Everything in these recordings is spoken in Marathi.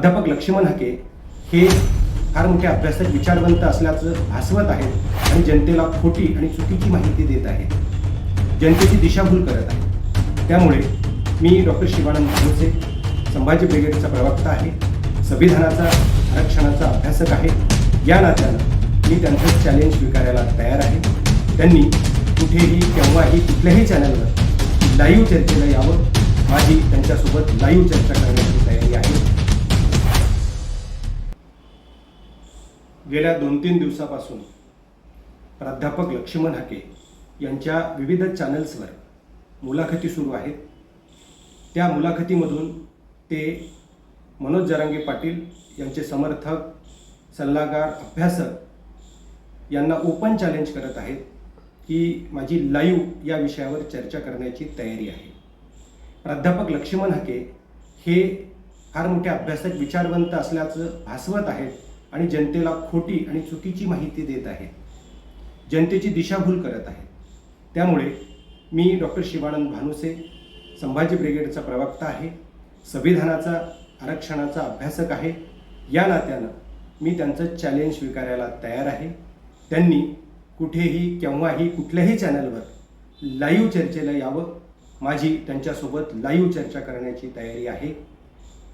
प्राध्यापक लक्ष्मण हाके हे फार मोठे अभ्यासक विचारवंत असल्याचं भासवत आहेत आणि जनतेला खोटी आणि चुकीची माहिती देत आहेत. जनतेची दिशाभूल करत आहेत. त्यामुळे मी डॉक्टर शिवानंद भानुसे संभाजी ब्रिगेडचा प्रवक्ता आहे संविधानाचा आरक्षणाचा अभ्यासक आहे. या नात्यानं मी त्यांचं चॅलेंज स्वीकारायला तयार आहे. त्यांनी कुठेही केव्हाही कुठल्याही चॅनलवर लाईव्ह चर्चेला यावं. माझी त्यांच्यासोबत लाईव्ह चर्चा करण्याची गेल्या दोन तीन दिवसापासून प्राध्यापक लक्ष्मण हाके यांच्या विविध चॅनल्सवर मुलाखती सुरू आहेत. त्या मुलाखतीमधून ते मनोज जरांगे पाटील यांचे समर्थक सल्लागार अभ्यासक यांना ओपन चॅलेंज करत आहेत की माझी लाईव्ह या विषयावर चर्चा करण्याची तयारी आहे. प्राध्यापक लक्ष्मण हाके हे फार मोठे अभ्यासक विचारवंत असल्याचं भासवत आहेत. आणि जनतेला खोटी आणि चुकीची माहिती देत आहेत जनतेची दिशाभूल करत आहेत त्यामुळे मी डॉक्टर शिवानंद भानुसे संभाजी ब्रिगेडचा प्रवक्ता आहे संविधानाचा आरक्षणाचा अभ्यासक आहे. या नात्यानं मी त्यांचं चॅलेंज स्वीकारायला तयार आहे. त्यांनी कुठेही केव्हाही कुठल्याही चॅनलवर लाईव्ह चर्चेला यावं. माझी त्यांच्यासोबत लाईव्ह चर्चा करण्याची तयारी आहे.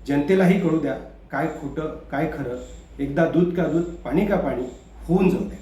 जनतेलाही कळू द्या काय खोटं काय खरं. एकदा दूध का दूध पाणी का पाणी होऊन जाऊ द्या.